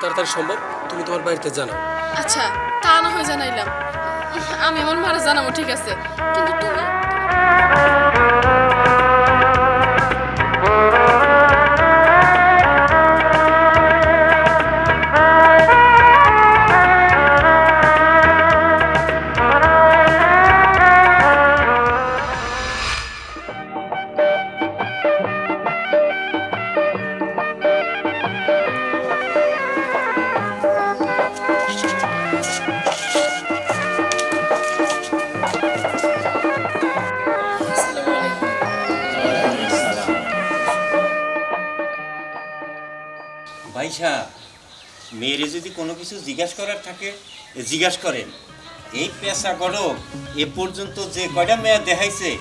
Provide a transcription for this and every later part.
তাড়াতাড়ি সম্ভব? তুমি তোমার বাড়িতে জানাও আচ্ছা তা না হয় জানাইলাম। আমি আমার মারা জানাব, ঠিক আছে। কিন্তু তুমি ভাইসা মেয়েরে যদি কোনো কিছু জিজ্ঞাসা করার থাকে জিজ্ঞাসা করেন। এই পেশা গড়ক এ পর্যন্ত যে কয়টা মেয়ে দেখাইছে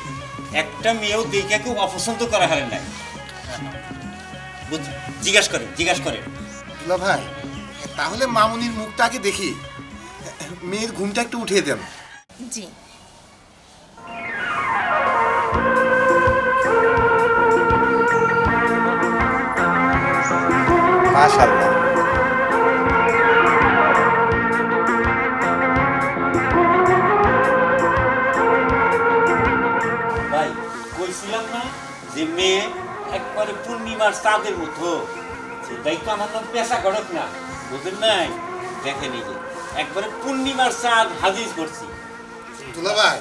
একটা মেয়েও দেখে কেউ অপছন্দ করা হারে নাই। বুঝ- জিজ্ঞাসা করেন জিজ্ঞাসা করেন। দুলা ভাই তাহলে মামুনির মুখটা আগে দেখি। মেয়ের ঘুমটা একটু উঠিয়ে দেন। জি। চাঁদের মতো? সেটাই তো আমার পেশা গড়ক না বুঝলেন নাই? দেখেন এই যে একবারে পূর্ণিমার চাঁদ হাজির করছি। দুলা ভাই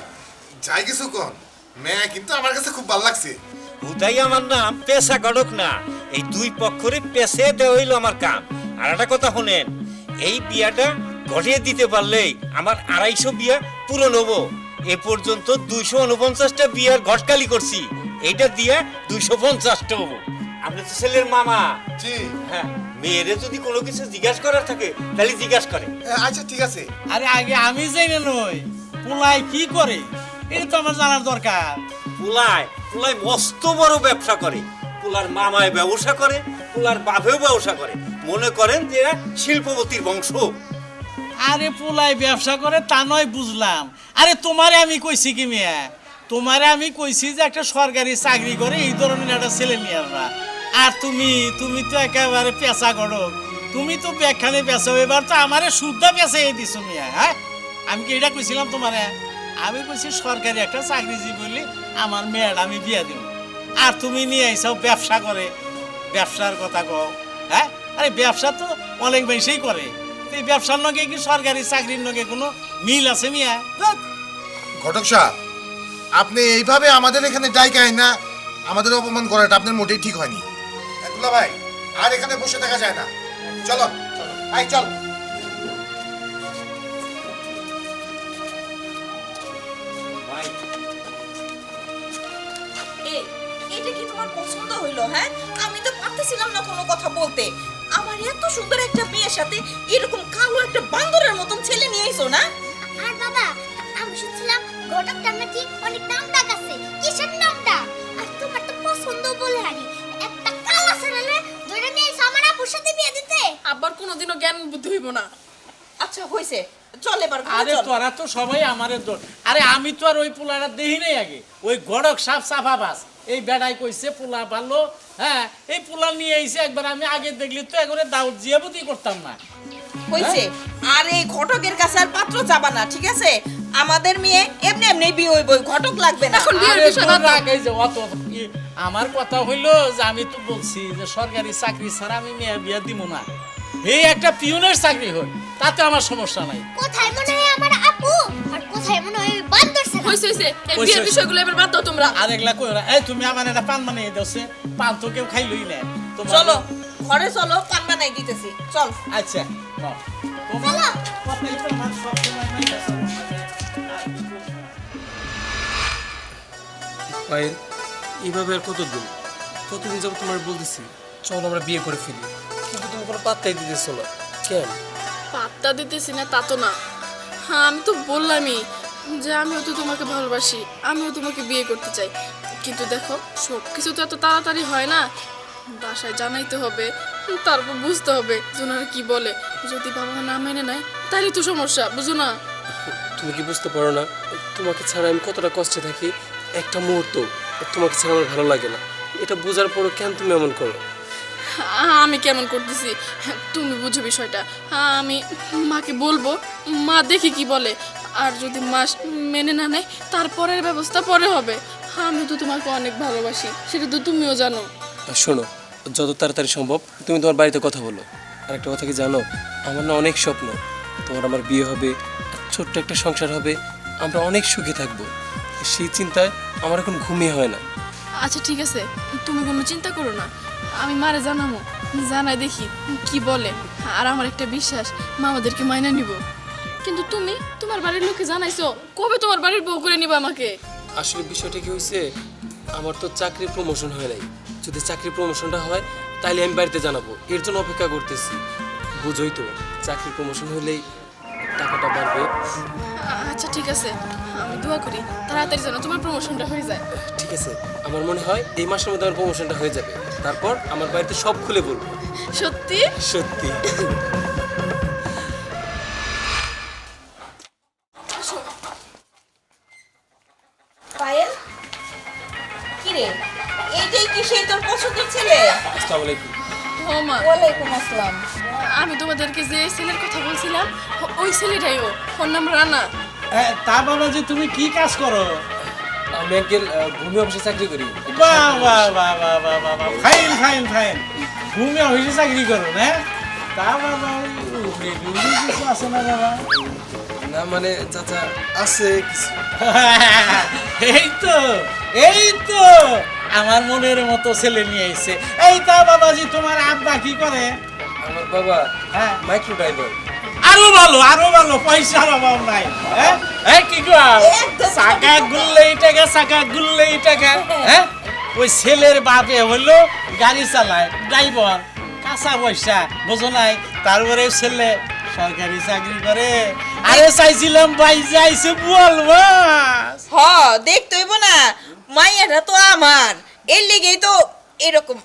যাই কিছু কোন। মেয়ে কিন্তু আমার কাছে খুব ভালো লাগছে। আমার নাম পেশা গড়ক না। এই দুই পক্ষরে পেশে দেওয়া হইল আমার কাম। আর একটা কথা শুনেন এই বিয়াটা ঘটিয়ে দিতে পারলেই আমার আড়াইশো বিয়া পূরণ হব। এ পর্যন্ত দুইশো উনপঞ্চাশটা বিয়ার ঘটকালি করছি। এটা দিয়ে দুইশো পঞ্চাশটা হব। আপনি তো ছেলের মামা। জি। হ্যাঁ মেয়েরে যদি কোনো কিছু জিজ্ঞাসা করার থাকে তাহলে জিজ্ঞাসা করে। আচ্ছা ঠিক আছে। আরে আগে আমি যাই না নই পোলাই কি করে? এটা তো আমার জানার দরকার। পুলায় পুলায় মস্ত বড় ব্যবসা করে। পুলার মামায় ব্যবসা করে পুলার বাপেও ব্যবসা করে। মনে করেন যে এরা শিল্পপতির বংশ। আরে পোলাই ব্যবসা করে তা নয় বুঝলাম। আরে তোমারে আমি কইছি কি মিয়া? তোমারে আমি কইছি যে একটা সরকারি চাকরি করে এই ধরনের একটা ছেলে নিয়ে আসবা। আর তুমি তুমি তো একেবারে পেশা করো তুমি তো ব্যাখ্যানে পেশা এবার তো আমারে শুদ্ধ এই দিছো মিয়া হ্যাঁ? আমি কি এটা কইছিলাম তোমারে? আমি কইছি, সরকারি একটা চাকরিজীবী বলি আমার মেয়ের আমি বিয়া দিব। আর তুমি নিয়ে আইসাও ব্যবসা করে। ব্যবসার কথা কও হ্যাঁ? আরে ব্যবসা তো অনেক বেশিই করে। এই ব্যবসার লগে কি সরকারি চাকরির লগে কোনো মিল আছে মিয়া। ঘটক সাহেব, আপনি এইভাবে আমাদের এখানে ডাইকায় না। আমাদের অপমান করাটা আপনার মোটেই ঠিক হয়নি। দুলা ভাই আর এখানে বসে থাকা যায় না। চলো চলো। আই চল এটা কি তোমার পছন্দ হইল হ্যাঁ? আমি তো পারতেছিলাম না কোনো কথা বলতে। আমার এত সুন্দর একটা মেয়ের সাথে এরকম কালো একটা বান্দরের মতন ছেলে নিয়ে এসো না? আর বাবা আমি শুনছিলাম ঘটকটার নাকি অনেক নাম ডাক আছে। কিসের নামটা আর তোমার তো পছন্দ বলে হারি। সাথে বিয়ে দিতে? আবার কোনোদিনও জ্ঞান বুদ্ধি হইব না। আচ্ছা হয়েছে চল এবার আরে তোরা তো সবাই আমারে দোষ আরে আমি তো আর ওই পোলাটা দেখি নাই আগে। ওই গড়ক সাপ সাফা বাস। এই বেড়াই কইছে পোলা ভালো হ্যাঁ এই পোলা নিয়ে আইছে একবার আমি আগে দেখলি তো একবারে দাউদ জিয়াবতি করতাম না। হয়েছে আর এই ঘটকের কাছে আর পাত্র যাবা না ঠিক আছে? আমাদের মেয়ে এমনি এমনি বিয়ে হইব ঘটক লাগবে না। এখন বিয়ের বিষয় বাদ দাও। রাখ, যে অত ই- আমার কথা হইল যে আমি তো বলছি যে সরকারি চাকরি ছাড়া আমি মেয়ে বিয়া দিব না। এই একটা পিউনের চাকরি হয় তাতে আমার সমস্যা নাই। কোথায় মনে হয় আমার আপু? আর কোথায় মনে হয় বান্দর ছেলে হইছে হইছে। এই হইছে, বিয়ের হইছে। বিষয়গুলো এবার বাদ দাও তোমরা। আর এগুলা কই ওরা এই তুমি আমার একটা পান বানিয়ে দাওছে পান তো কেউ খাইলই না তোমার- চলো ঘরে চলো পান বানাই দিতেছি। চল। আচ্ছা নাও। তোমার কথাই তো আমার সবসময় মাইনা সমস্যা পায়েল এইভাবে আর কতদিন? কতদিন যাব তোমার বলতেছি চল আমরা বিয়ে করে ফেলি। কিন্তু তুমি কোনো পাত্তাই দিতেছো না। কেন? পাত্তা দিতেছি না তা তো না। হ্যাঁ আমি তো বললামই যে আমিও তো তোমাকে ভালোবাসি আমিও তোমাকে বিয়ে করতে চাই। কিন্তু দেখো সব কিছু তো এত তাড়াতাড়ি হয় না। বাসায় জানাইতে হবে তারপর বুঝতে হবে যে ওনারা কি বলে। যদি বাবা না মেনে নেয় তাহলে তো সমস্যা বুঝো না? তুমি কি বুঝতে পারো না? তোমাকে ছাড়া আমি কতটা কষ্টে থাকি? একটা মুহূর্ত তোমাকে ছাড়া আমার ভালো লাগে না। এটা বোঝার পরও কেন তুমি এমন করো? আমি কেমন করতেছি? তুমি বুঝো বিষয়টা। আমি মাকে বলব মা দেখি কি বলে। আর যদি মা মেনে না নেয় তারপরের ব্যবস্থা পরে হবে। আমি তো তোমাকে অনেক ভালোবাসি সেটা তো তুমিও জানো। শোনো যত তাড়াতাড়ি সম্ভব তুমি তোমার বাড়িতে কথা বলো। আর একটা কথা কি জানো? আমার না অনেক স্বপ্ন। তোমার আমার বিয়ে হবে ছোট্ট একটা সংসার হবে আমরা অনেক সুখে থাকব। সেই চিন্তায় আমার এখন ঘুমিয়ে হয় না। আচ্ছা ঠিক আছে। তুমি কোনো চিন্তা করো না। আমি মারে জানাব জানাই দেখি কি বলে। আর আমার একটা বিশ্বাস মা আমাদেরকে মাইনা নিব। কিন্তু তুমি তোমার বাড়ির লোককে জানাইছো কবে তোমার বাড়ির বউ করে নিবা আমাকে? আসলে বিষয়টা কি হয়েছে আমার তো চাকরির প্রমোশন হয় নাই। যদি চাকরির প্রমোশনটা হয় তাহলে আমি বাড়িতে জানাব। এর জন্য অপেক্ষা করতেছি। বুঝোই তো চাকরির প্রমোশন হলেই টাকাটা বাড়বে। আচ্ছা ঠিক আছে। আমি দোয়া করি তাড়াতাড়ি যেন তোমার প্রমোশনটা হয়ে যায়। ঠিক আছে আমার মনে হয় এই মাসের মধ্যে আমার প্রমোশনটা হয়ে যাবে। তারপর আমার বাড়িতে সব খুলে বলব। সত্যি? সত্যি। পায়েল? কি রে? এইটাই কি সেই তোর পছন্দের ছেলে? আসসালামু আলাইকুম। মা ওয়ালাইকুম আসসালাম। আমি তোমাদেরকে যে ছেলের কথা বলছিলাম ওই ছেলেটাই ও। ফোন নাম রানা তা বাবা যে তুমি কি কাজ করো? আমি একজন ভূমি অফিসে চাকরি করি। বাহ বাহ বাহ বাহ বাহ বাহ বাহ ফাইন ফাইন ফাইন। ভূমি অফিসে চাকরি করো না? তা বাবা কিছু আছে না বাবা? না মানে চাচা আছে কিছু। এই তো এই তো আমার মনের মতো ছেলে নিয়ে এসে এই তা বাবাজি তোমার আব্বা কি করে? আমার বাবা হ্যাঁ। মাইক্রো ড্রাইভার আরও ভালো আরও ভালো পয়সার অভাব নাই। হ্যাঁ? হ্যাঁ কি চাকা গুললেই টাকা চাকা গুললেই টাকা হ্যাঁ? ওই ছেলের বাপে হলো গাড়ি চালায় ড্রাইভার কাঁচা পয়সা বোঝো নাই? তারপরে ছেলে সরকারি চাকরি করে। আরে চাইছিলাম ভাই যাইছে বলব হ দেখতে হইব না। মাইয়াটা তো আমার। এর লেগেই তো এরকম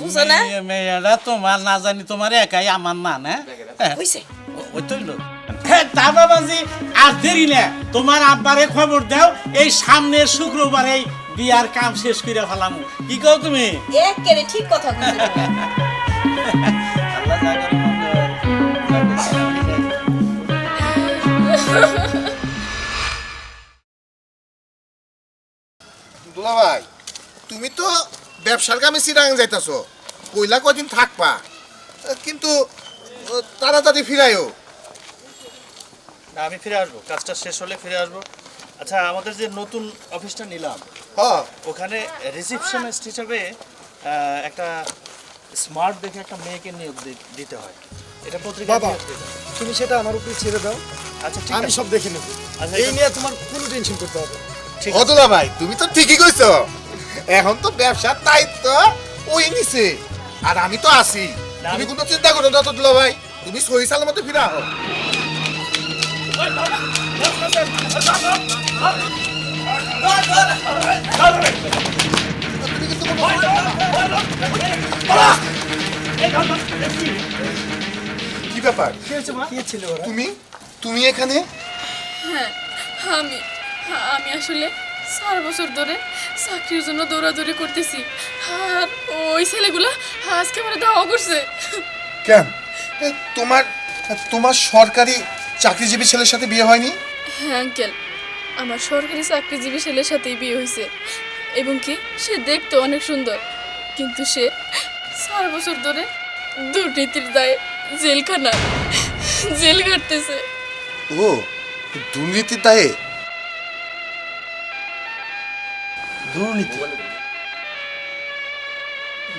বুঝো না? মেয়েরা তোমার না জানি তোমার একাই আমার না না? হ্যাঁ। হইছে। হ্যাঁ, তা বাবাজি আর দেরি না। তোমার আব্বারে খবর দাও এই সামনের শুক্রবারে বিয়ার কাম শেষ করে ফেলাম। কি কও তুমি? একেবারে ঠিক কথা আল্লাহ দুলা ভাই তুমি তো ব্যবসার কামে চিরাং যাইতাছো। কইলা কদিন থাকবা। কিন্তু তাড়াতাড়ি ফিরাইও না আমি ফিরে আসব। কাজটা শেষ হলে ফিরে আসব। আচ্ছা আমাদের যে নতুন অফিসটা নিলাম হ ওখানে রিসেপশনিস্ট হিসাবে একটা স্মার্ট দেখে একটা মেয়েকে নিয়োগ দিতে হয়। এটা পত্রিকা বাবা। তুমি সেটা আমার উপরে ছেড়ে দাও। আচ্ছা ঠিক আমি সব দেখে নেব। আচ্ছা, এই নিয়ে তোমার কোনো টেনশন করতে হবে না। ঠিক দুলা ভাই তুমি তো ঠিকই কইছো। এখন তো ব্যবসার দায়িত্ব ওই নিছে। আর আমি তো আছি। না, তুমি আমি- কোনো চিন্তা করো না তো দুলা ভাই। তুমি সহি সালামতে ফিরা আহো। তুমি কিন্তু কোনো- কি ব্যাপার? কে ছিল তুমি? তুমি এখানে? হ্যাঁ আমি আমি আসলে চার বছর ধরে চাকরির জন্য দৌড়াদৌড়ি করতেছি। আর ওই ছেলেগুলো আজকে আমার দাওয়া করছে। কেন? এ, তোমার তোমার সরকারি চাকরিজীবী ছেলের সাথে বিয়ে হয়নি? হ্যাঁ আঙ্কেল আমার সরকারি চাকরিজীবী ছেলের সাথেই বিয়ে হয়েছে। এবং কি সে দেখতে অনেক সুন্দর কিন্তু সে চার বছর ধরে দুর্নীতির দায়ে জেলখানা জেল কাটতেছে। ও দুর্নীতির দায়ে? দুর্নীতি।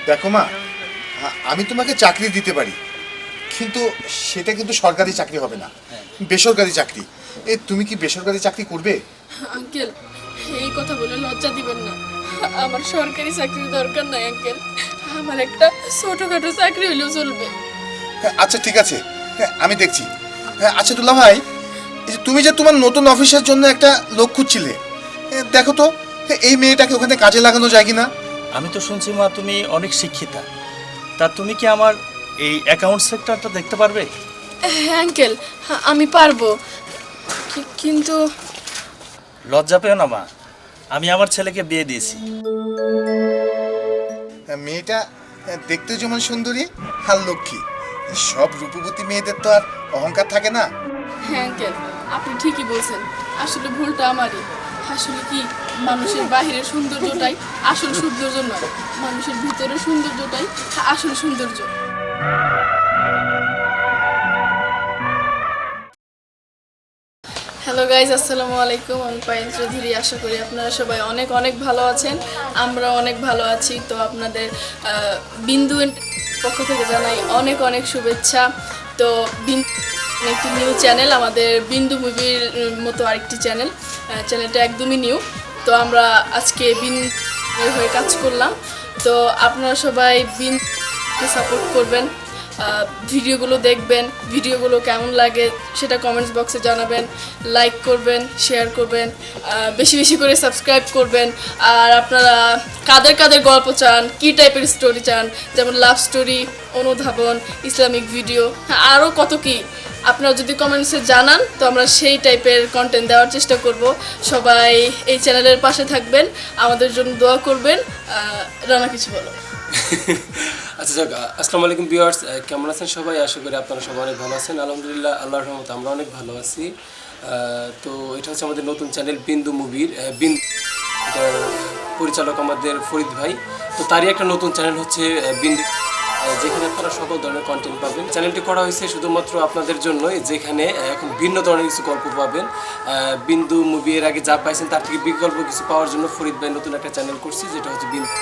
দেখো মা আমি তোমাকে চাকরি দিতে পারি কিন্তু সেটা কিন্তু সরকারি চাকরি হবে না বেসরকারি চাকরি। এ তুমি কি বেসরকারি চাকরি করবে? আঙ্কেল এই কথা বলে লজ্জা দিবেন না। আমার সরকারি চাকরির দরকার নাই আঙ্কেল। আমার একটা ছোটখাটো চাকরি হলেও চলবে। হ্যাঁ, আচ্ছা ঠিক আছে। হ্যাঁ, আমি দেখছি। হ্যাঁ, আচ্ছা দুলা ভাই যে তুমি যে তোমার নতুন অফিসের জন্য একটা লোক খুঁজছিলে এ, দেখো তো হ্যাঁ, এই মেয়েটাকে ওখানে কাজে লাগানো যায় কিনা? আমি তো শুনছি মা তুমি অনেক শিক্ষিতা। তা তুমি কি আমার এই অ্যাকাউন্ট সেক্টরটা দেখতে পারবে? হ্যাঁ আঙ্কেল আমি পারব। কিন্তু লজ্জা পেও না মা আমি আমার ছেলেকে বিয়ে দিয়েছি। হ্যাঁ, মেয়েটা হ্যাঁ, দেখতে যেমন সুন্দরী আর লক্ষ্মী। সব রূপবতী মেয়েদের তো আর অহংকার থাকে না। হ্যাঁ আঙ্কেল আপনি ঠিকই বলছেন। আসলে ভুলটা আমারই। আসলে কি মানুষের বাহিরের সৌন্দর্যটাই আসল সৌন্দর্য নয়? মানুষের ভিতরের সৌন্দর্যটাই আসল সৌন্দর্য। হ্যালো গাইজ আসসালামু আলাইকুম। আমি পায়েল চৌধুরী। আশা করি আপনারা সবাই অনেক অনেক ভালো আছেন। আমরা অনেক ভালো আছি। তো আপনাদের বিন্দু পক্ষ থেকে জানাই অনেক অনেক শুভেচ্ছা। তো বিন্দু একটি নিউ চ্যানেল আমাদের বিন্দু মুভির মতো আরেকটি চ্যানেল চ্যানেলটা একদমই নিউ তো আমরা আজকে বিন্দু হয়ে কাজ করলাম। তো আপনারা সবাই বিন্দুকে সাপোর্ট করবেন ভিডিওগুলো দেখবেন ভিডিওগুলো কেমন লাগে সেটা কমেন্টস বক্সে জানাবেন লাইক করবেন শেয়ার করবেন বেশি বেশি করে সাবস্ক্রাইব করবেন। আর আপনারা কাদের কাদের গল্প চান, কী টাইপের স্টোরি চান, যেমন লাভ স্টোরি অনুধাবন, ইসলামিক ভিডিও আরও কত কি আপনারা যদি কমেন্টসে জানান, তো আমরা সেই টাইপের কন্টেন্ট দেওয়ার চেষ্টা করব। সবাই এই চ্যানেলের পাশে থাকবেন, আমাদের জন্য দোয়া করবেন রানা কিছু বলো। আচ্ছা যাক আসসালামু আলাইকুম ভিউয়ার্স কেমন আছেন সবাই? আশা করি আপনারা সবাই অনেক ভালো আছেন। আলহামদুলিল্লাহ, আল্লাহর রহমতে আমরা অনেক ভালো আছি। তো এটা হচ্ছে আমাদের নতুন চ্যানেল বিন্দু মুভির বিন্দু পরিচালক আমাদের ফরিদ ভাই। তো তারই একটা নতুন চ্যানেল হচ্ছে বিন্দু যেখানে আপনারা সকল ধরনের কন্টেন্ট পাবেন। চ্যানেলটি করা হয়েছে শুধুমাত্র আপনাদের জন্যই, যেখানে এখন ভিন্ন ধরনের কিছু গল্প পাবেন। বিন্দু মুভি এর আগে যা পাইছেন, তার থেকে বিকল্প কিছু পাওয়ার জন্য ফরিদ ভাই নতুন একটা চ্যানেল করছি, যেটা হচ্ছে বিন্দু।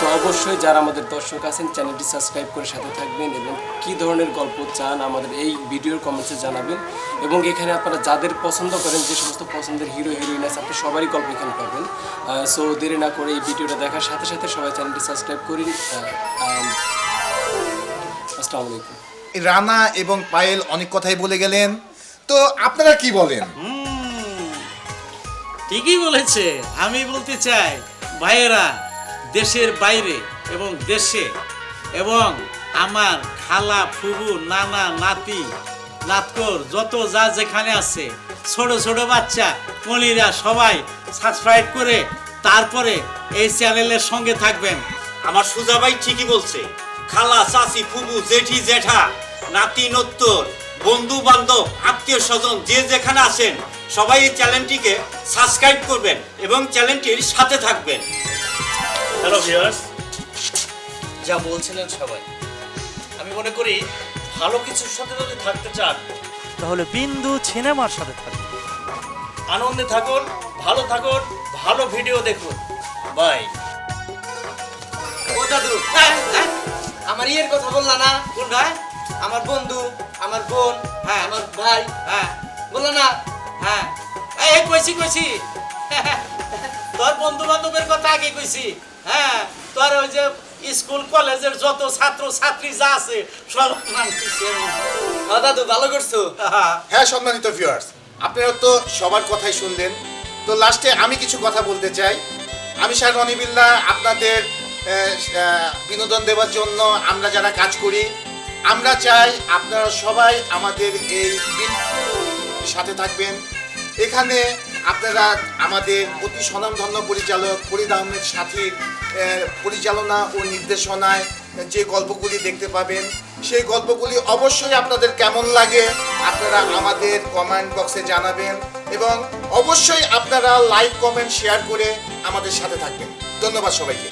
তো অবশ্যই যারা আমাদের দর্শক আছেন চ্যানেলটি সাবস্ক্রাইব করে সাথে থাকবেন এবং কি ধরনের গল্প চান আমাদের এই ভিডিওর কমেন্টসে জানাবেন। এবং এখানে আপনারা যাদের পছন্দ করেন, যে সমস্ত পছন্দের হিরো হিরোইন আছে, আপনি সবারই গল্প এখানে পাবেন। সো দেরি না করে এই ভিডিওটা দেখার সাথে সাথে সবাই চ্যানেলটি সাবস্ক্রাইব করিন আসসালামু আলাইকুম। রানা এবং পায়েল অনেক কথাই বলে গেলেন। তো আপনারা কি বলেন? ঠিকই বলেছে। আমি বলতে চাই ভাইয়েরা দেশের বাইরে এবং দেশে এবং আমার খালা ফুবু নানা নাতি নাতকর যত যা যেখানে আছে ছোট ছোট বাচ্চা মলিরা সবাই সাবস্ক্রাইব করে তারপরে এই চ্যানেলের সঙ্গে থাকবেন। আমার সুজা ভাই ঠিকই বলছে। খালা চাচি ফুবু জেঠি জেঠা নাতি নত্তর বন্ধু বান্ধব আত্মীয় স্বজন যে যেখানে আছেন সবাই এই চ্যানেলটিকে সাবস্ক্রাইব করবেন এবং চ্যানেলটির সাথে থাকবেন। হ্যালো ভিউয়ার্স যা বলছিলেন সবাই। আমি মনে করি ভালো কিছুর সাথে যদি থাকতে চান তাহলে বিন্দু সিনেমার সাথে থাকুন। আনন্দে থাকুন ভালো থাকুন ভালো ভিডিও দেখুন। বাই। ও দাদু আমার ইয়ের কথা বললা না। কোন ভাই? আমার বন্ধু আমার বোন হ্যাঁ। আমার ভাই। হ্যাঁ। বললা না? হ্যাঁ। এই কইছি কইছি। তোর বন্ধু বান্ধবের কথা আগে কইছি। হ্যাঁ তোর ওই যে স্কুল কলেজের যত ছাত্র ছাত্রী যা আছে সব দাদু ভালো করছ? হ্যাঁ। সম্মানিত ভিউয়ার্স আপনারা তো সবার কথাই শুনলেন। তো লাস্টে আমি কিছু কথা বলতে চাই। আমি শাহ রনিবিল্লা আপনাদের বিনোদন দেওয়ার জন্য আমরা যারা কাজ করি, আমরা চাই আপনারা সবাই আমাদের এই সাথে থাকবেন। এখানে আপনারা আমাদের অতি স্বনামধন্য পরিচালক, ফরিদ আহমেদ সাথীর পরিচালনা ও নির্দেশনায় যে গল্পগুলি দেখতে পাবেন, সেই গল্পগুলি অবশ্যই আপনাদের কেমন লাগে আপনারা আমাদের কমেন্ট বক্সে জানাবেন এবং অবশ্যই আপনারা লাইক কমেন্ট শেয়ার করে আমাদের সাথে থাকবেন। ধন্যবাদ সবাইকে।